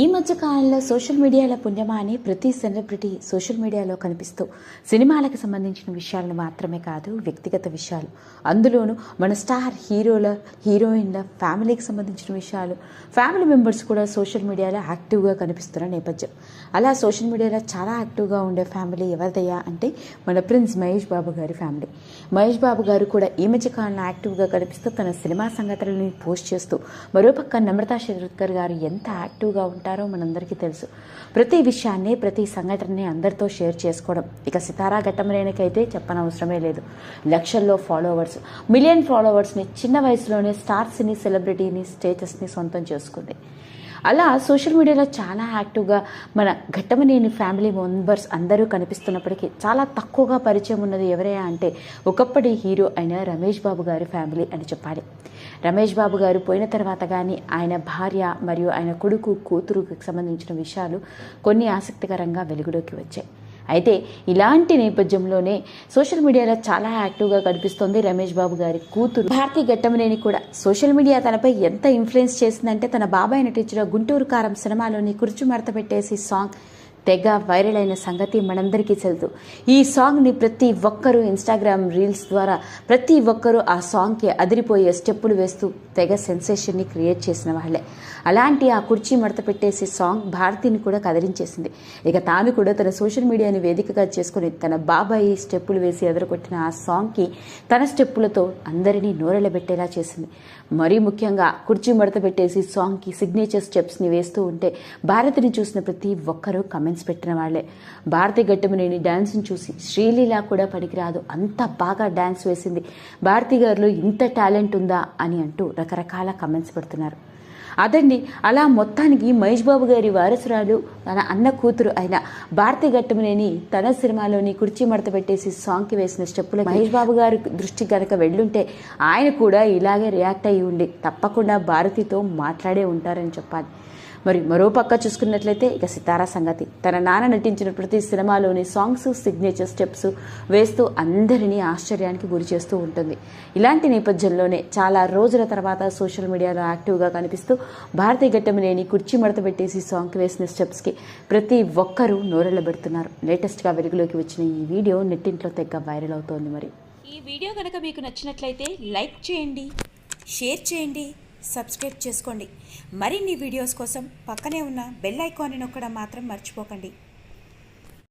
ఈ మధ్య కాలంలో సోషల్ మీడియాలో పుణ్యమా అని ప్రతి సెలబ్రిటీ సోషల్ మీడియాలో కనిపిస్తూ సినిమాలకు సంబంధించిన విషయాలను మాత్రమే కాదు వ్యక్తిగత విషయాలు. అందులోనూ మన స్టార్ హీరోల హీరోయిన్ల ఫ్యామిలీకి సంబంధించిన విషయాలు ఫ్యామిలీ మెంబర్స్ కూడా సోషల్ మీడియాలో యాక్టివ్గా కనిపిస్తున్న నేపథ్యం. అలా సోషల్ మీడియాలో చాలా యాక్టివ్గా ఉండే ఫ్యామిలీ ఎవరిదయ్యా అంటే మన ప్రిన్స్ మహేష్ బాబు గారి ఫ్యామిలీ. మహేష్ బాబు గారు కూడా ఈ మధ్య కాలంలో యాక్టివ్గా కనిపిస్తూ తన సినిమా సంగతులని పోస్ట్ చేస్తూ మరోపక్క నమ్రతా శరత్కర్ గారు ఎంత యాక్టివ్గా ఉంటారో మనందరికీ తెలుసు. ప్రతి విషయాన్ని ప్రతి సంఘటనని అందరితో షేర్ చేసుకోవడం. ఇక సితారా ఘట్టమరేణకైతే చెప్పనవసరమే లేదు. లక్షల్లో ఫాలోవర్స్. మిలియన్ ఫాలోవర్స్ని చిన్న వయసులోనే స్టార్స్ని సెలబ్రిటీని స్టేటస్ని సొంతం చేసుకుంది. అలా సోషల్ మీడియాలో చాలా యాక్టివ్గా మన ఘట్టమనేని ఫ్యామిలీ మెంబర్స్ అందరూ కనిపిస్తున్నప్పటికీ చాలా తక్కువగా పరిచయం ఉన్నది ఎవరయ్యా అంటే ఒకప్పటి హీరో అయిన రమేష్ బాబు గారి ఫ్యామిలీ అని చెప్పాలి. రమేష్ బాబు గారు పోయిన తర్వాత కానీ ఆయన భార్య మరియు ఆయన కొడుకు కూతురుకు సంబంధించిన విషయాలు కొన్ని ఆసక్తికరంగా వెలుగులోకి వచ్చాయి. అయితే ఇలాంటి నేపథ్యంలోనే సోషల్ మీడియాలో చాలా యాక్టివ్గా కనిపిస్తోంది రమేష్ బాబు గారి కూతురు. భారతీ ఘట్టమనేని కూడా సోషల్ మీడియా తనపై ఎంత ఇన్ఫ్లుయెన్స్ చేసిందంటే తన బాబాయ్ నటించిన గుంటూరు కారం సినిమాలోని కుర్చీ మడత పెట్టేసి సాంగ్ తెగ వైరల్ అయిన సంగతి మనందరికీ తెలుసు. ఈ సాంగ్ని ప్రతి ఒక్కరూ ఇన్స్టాగ్రామ్ రీల్స్ ద్వారా ప్రతి ఒక్కరూ ఆ సాంగ్కి అదిరిపోయే స్టెప్పులు వేస్తూ తెగ సెన్సేషన్ని క్రియేట్ చేసిన వాళ్ళే. అలాంటి ఆ కుర్చీ మడత పెట్టేసి సాంగ్ భారతిని కూడా కదిలించేసింది. ఇక తాను కూడా తన సోషల్ మీడియాని వేదికగా చేసుకుని తన బాబాయి స్టెప్పులు వేసి ఎదురుకొట్టిన ఆ సాంగ్కి తన స్టెప్పులతో అందరినీ నోరెళ్ళబెట్టేలా చేసింది. మరీ ముఖ్యంగా కుర్చీ మడత పెట్టేసి సాంగ్కి సిగ్నేచర్ స్టెప్స్ని వేస్తూ ఉంటే భారతిని చూసిన ప్రతి ఒక్కరూ కమెంట్ కమెంట్స్ పెట్టిన వాళ్ళే. భారతి గట్టమనేని డ్యాన్స్ని చూసి శ్రీలీల కూడా పనికిరాదు. అంత బాగా డ్యాన్స్ వేసింది. భారతి గారిలో ఇంత టాలెంట్ ఉందా అని అంటూ రకరకాల కమెంట్స్ పెడుతున్నారు. అదండి అలా మొత్తానికి మహేష్ బాబు గారి వారసురాలు తన అన్న కూతురు అయిన భారతి ఘట్టమనేని తన సినిమాలోని కుర్చీ మడత పెట్టేసి సాంగ్కి వేసిన స్టెప్పులు మహేష్ బాబు గారి దృష్టి కనుక వెళ్ళుంటే ఆయన కూడా ఇలాగే రియాక్ట్ అయ్యి ఉండి తప్పకుండా భారతితో మాట్లాడే ఉంటారని చెప్పాలి. మరి మరో పక్క చూసుకున్నట్లయితే ఇక సితారా సంగతి. తన నాన్న నటించిన ప్రతి సినిమాలోని సాంగ్స్ సిగ్నేచర్ స్టెప్స్ వేస్తూ అందరినీ ఆశ్చర్యానికి గురి చేస్తూ ఉంటుంది. ఇలాంటి నేపథ్యంలోనే చాలా రోజుల తర్వాత సోషల్ మీడియాలో యాక్టివ్గా కనిపిస్తూ భారతీయ ఘట్టమనేని కుర్చీ మడత పెట్టేసి సాంగ్కి వేసిన స్టెప్స్కి ప్రతి ఒక్కరూ నోరెళ్ళబెడుతున్నారు. లేటెస్ట్గా వెలుగులోకి వచ్చిన ఈ వీడియో నెట్టింట్లో తెగ వైరల్ అవుతోంది మరి. ఈ వీడియో కనుక మీకు నచ్చినట్లయితే లైక్ చేయండి షేర్ చేయండి సబ్స్క్రైబ్ చేసుకోండి. మరిన్ని వీడియోస్ కోసం పక్కనే ఉన్న బెల్ ఐకాన్ని నొక్కడం మాత్రం మర్చిపోకండి.